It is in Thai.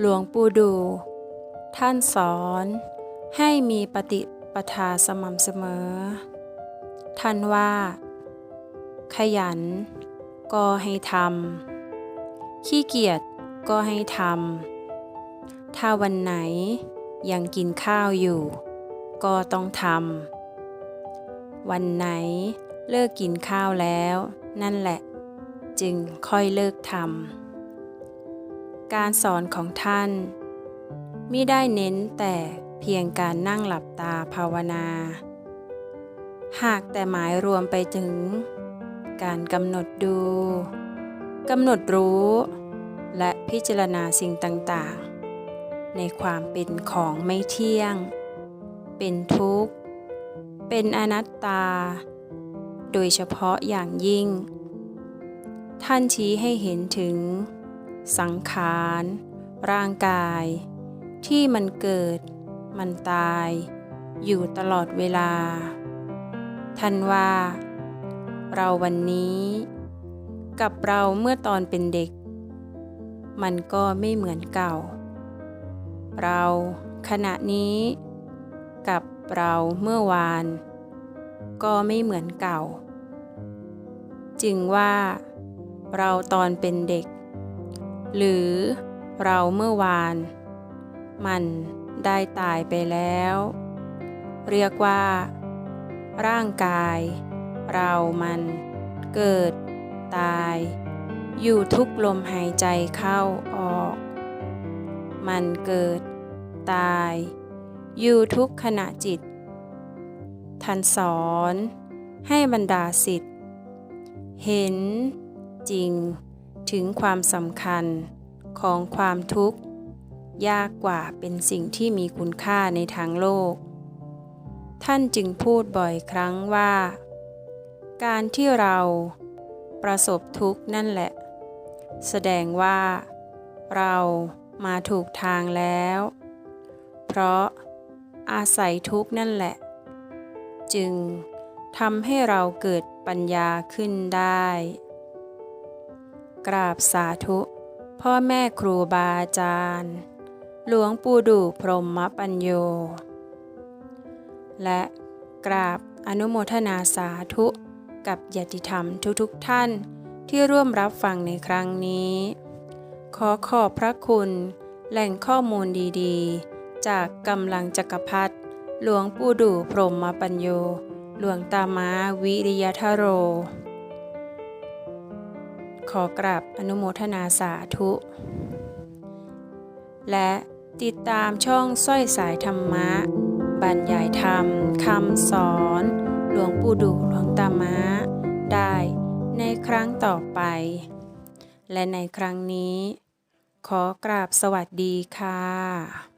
หลวงปู่ดู ท่านสอน ให้มีปฏิปทาสม่ำเสมอ ท่านว่า ขยัน ก็ให้ทำขี้เกียจก็ให้ทำถ้าวันไหนยังกินข้าวอยู่ ก็ต้องทำวันไหนเลิกกินข้าวแล้ว นั่นแหละ จึงค่อยเลิกทำ การสอนของท่านมิได้เน้นแต่เพียงการนั่งหลับตาภาวนา หากแต่หมายรวมไปถึง การกำหนดดูกำหนดรู้ และพิจารณาสิ่งต่างๆ ในความเป็นของไม่เที่ยง เป็นทุกข์ เป็นอนัตตา โดยเฉพาะอย่างยิ่ง ท่านชี้ให้เห็นถึง สังขาร ร่างกาย ที่มันเกิด มันตาย อยู่ตลอดเวลา ท่านว่า เราวันนี้ กับเราเมื่อตอนเป็นเด็ก มันก็ไม่เหมือนเก่า เราขณะนี้ กับเราเมื่อวาน ก็ไม่เหมือนเก่า จึงว่าเราตอนเป็นเด็ก หรือเราเมื่อวาน มันได้ตายไปแล้ว เรียกว่า ร่างกาย เรามัน เกิด ตาย อยู่ทุกลมหายใจเข้าออก มันเกิด ตาย อยู่ทุกขณะจิตท่านสอน ให้บรรดาสิทธิ์เห็นจริง ถึงความสำคัญของความทุกข์ ยากกว่าเป็นสิ่งที่มีคุณค่าในทางโลก ท่านจึงพูดบ่อยครั้งว่า การที่เราประสบทุกข์นั่นแหละ แสดงว่าเรามาถูกทางแล้ว เพราะอาศัยทุกข์นั่นแหละ จึงทำให้เราเกิดปัญญาขึ้นได้ กราบสาธุ พ่อแม่ครูบาอาจารย์ หลวงปู่ดูพรหมปัญโย และกราบอนุโมทนาสาธุ กับญาติธรรมทุกๆทท่านที่ร่วมรับฟังในครั้งนี้ ขอขอบพระคุณ แหล่งข้อมูลดีๆ จากกำลังจักรพรรดิหลวงปู่ดูพรหมปัญโย หลวงตามาวิริยทโร ขอกราบอนุโมทนาสาธุ และติดตามช่องสร้อยสายธรรมะ บรรยายธรรมคำสอน หลวงปู่ดูหลวงตามะ ได้ในครั้งต่อไป และในครั้งนี้ ขอกราบสวัสดีค่ะ